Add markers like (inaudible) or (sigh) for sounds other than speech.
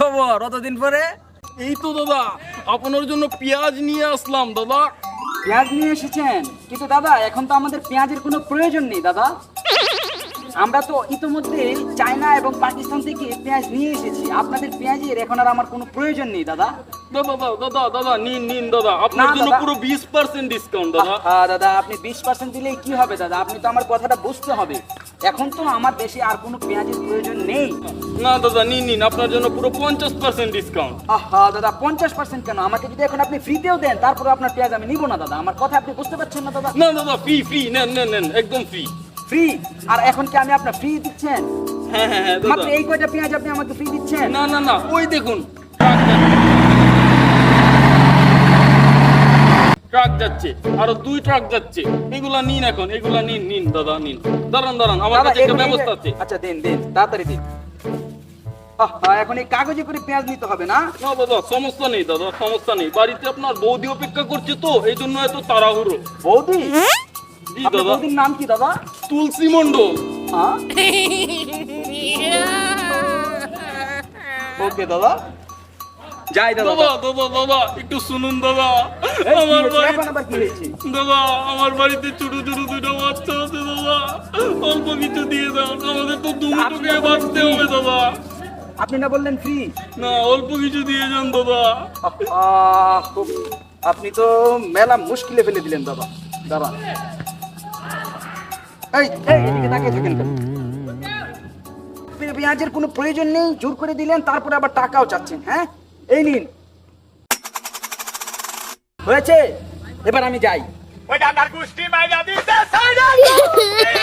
খবর? অতদিন পরে? এই তো দাদা আপনার জন্য পেঁয়াজ নিয়ে আসলাম দাদা। পেঁয়াজ নিয়ে এসেছেন? কিন্তু দাদা এখন তো আমাদের পেঁয়াজের কোনো প্রয়োজন নেই দাদা। আমরা তো ইতোমধ্যে চায়না এবং পাকিস্তান থেকে পেঁয়াজ নিয়ে এসেছি। আপনাদের পেঁয়াজের এখন আর আমার কোনো প্রয়োজন নেই দাদা। দাদা দাদা দাদা দাদা নিন নিন দাদা। আপনার জন্য পুরো বিশ পার্সেন্ট ডিসকাউন্ট দাদা। হ্যাঁ দাদা আপনি বিশ পার্সেন্ট দিলেই কি হবে দাদা? আপনি তো আমার কথাটা বুঝতে হবে। এখন তো আমার দেশে আর কোনো পেঁয়াজের প্রয়োজন নেই। না দাদা নিন নিন আপনার জন্য পুরো পঞ্চাশ পার্সেন্ট ডিসকাউন্ট আহা দাদা পঞ্চাশ পার্সেন্ট কেন? আমাকে যদি এখন আপনি ফ্রিতেও দেন তারপরে আপনার পেঁয়াজ আমি নিব না দাদা। আমার কথা আপনি বুঝতে পারছেন না দাদা? না দাদা ফ্রি ফ্রি নেন নেন নেন একদম ফ্রি ফ্রি আর এখন কি আমি আপনার ফ্রি দিচ্ছেন? হ্যাঁ হ্যাঁ হ্যাঁ মাত্র এই কয়টা পেঁয়াজ আপনি আমাকে ফ্রি দিচ্ছেন? না না না ওই দেখুন ট্রাক যাচ্ছে আরও দুই ট্রাক যাচ্ছে। এগুলা নিন এখন এগুলা নিন নিন দাদা নিন। দাঁড়ান দাঁড়ান আমার কাছে একটা এই ব্যবস্থা আছে। আচ্ছা দিন দিন তাড়াতাড়ি দিন। এখন এই কাগজে করে পেঁয়াজ নিতে হবে না? না দাদা সমস্যা নেই দাদা সমস্যা নেই। বাড়িতে আপনার বৌদি অপেক্ষা করছে তো এই জন্য এত তাড়াহুড়ো। বৌদি? জি দাদা। বৌদির নাম কি দাদা? তুলসী মন্ডল হ্যাঁ? (laughs) ওকে দাদা। যাই দাদা দাদা দাদা দাদা একটু শুনুন দাদা। আমার বাড়ি দাদা আমার বাড়িতে ছোট ছোট দুটো বাচ্চা আছে দাদা। অল্প কিছু দিয়ে দাও আমাদের তো দুমুটো খেয়ে বাঁচতে হবে দাদা। আপনি না বললেন ফ্রি না অল্প কিছু দিয়ে যান দাদা। আপনি তো মেলা মুশকিলে ফেলে দিলেন দাদা। দাদা এই এই এদিকে তাকিয়ে থাকেন পেঁয়াজের কোনো প্রয়োজন নেই? জোর করে দিলেন তারপরে আবার টাকাও চাচ্ছেন হ্যাঁ? এই নিন। হয়েছে? এবার আমি যাই। ওই দাদার গোষ্ঠী মাইরা দিতে (laughs)